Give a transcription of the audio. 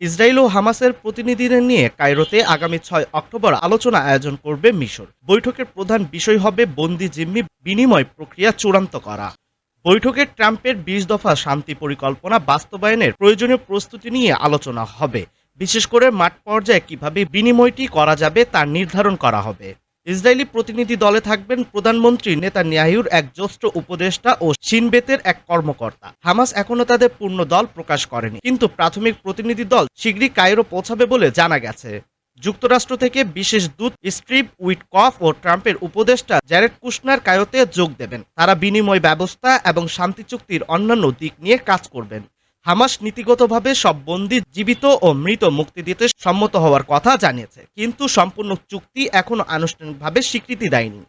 Israel ও হামাসের প্রতিনিধিদের নিয়ে কায়রোতে আগামী ছয় অক্টোবর আলোচনা আয়োজন করবে মিশর। বৈঠকের প্রধান বিষয় হবে বন্দি জিম্মি বিনিময় প্রক্রিয়া চূড়ান্ত করা। বৈঠকে ট্রাম্পের বিশ দফা শান্তি পরিকল্পনা বাস্তবায়নের প্রয়োজনীয় প্রস্তুতি নিয়ে আলোচনা হবে। বিশেষ করে মাঠ পর্যায়ে কীভাবে বিনিময়টি করা যাবে তা নির্ধারণ করা হবে। ইসরায়েলি প্রতিনিধি দলে থাকবেন প্রধানমন্ত্রী নেতানিয়াহুর এক জ্যেষ্ঠ উপদেষ্টা ও সিনবেতের এক কর্মকর্তা। হামাস এখনও তাদের পূর্ণ দল প্রকাশ করেনি, কিন্তু প্রাথমিক প্রতিনিধি দল শীঘ্রই কায়রো পৌঁছাবে বলে জানা গেছে। যুক্তরাষ্ট্র থেকে বিশেষ দূত স্ট্রিপ উইটকফ ও ট্রাম্পের উপদেষ্টা জ্যারেড কুশনার কায়রোতে যোগ দেবেন। তারা বিনিময় ব্যবস্থা এবং শান্তি চুক্তির অন্যান্য দিক নিয়ে কাজ করবেন। হামাস নীতিগতভাবে সব বন্দী জীবিত ও মৃত মুক্তি দিতে সম্মত হওয়ার কথা জানিয়েছে, কিন্তু সম্পূর্ণ চুক্তি এখনও আনুষ্ঠানিকভাবে স্বীকৃতি দেয়নি।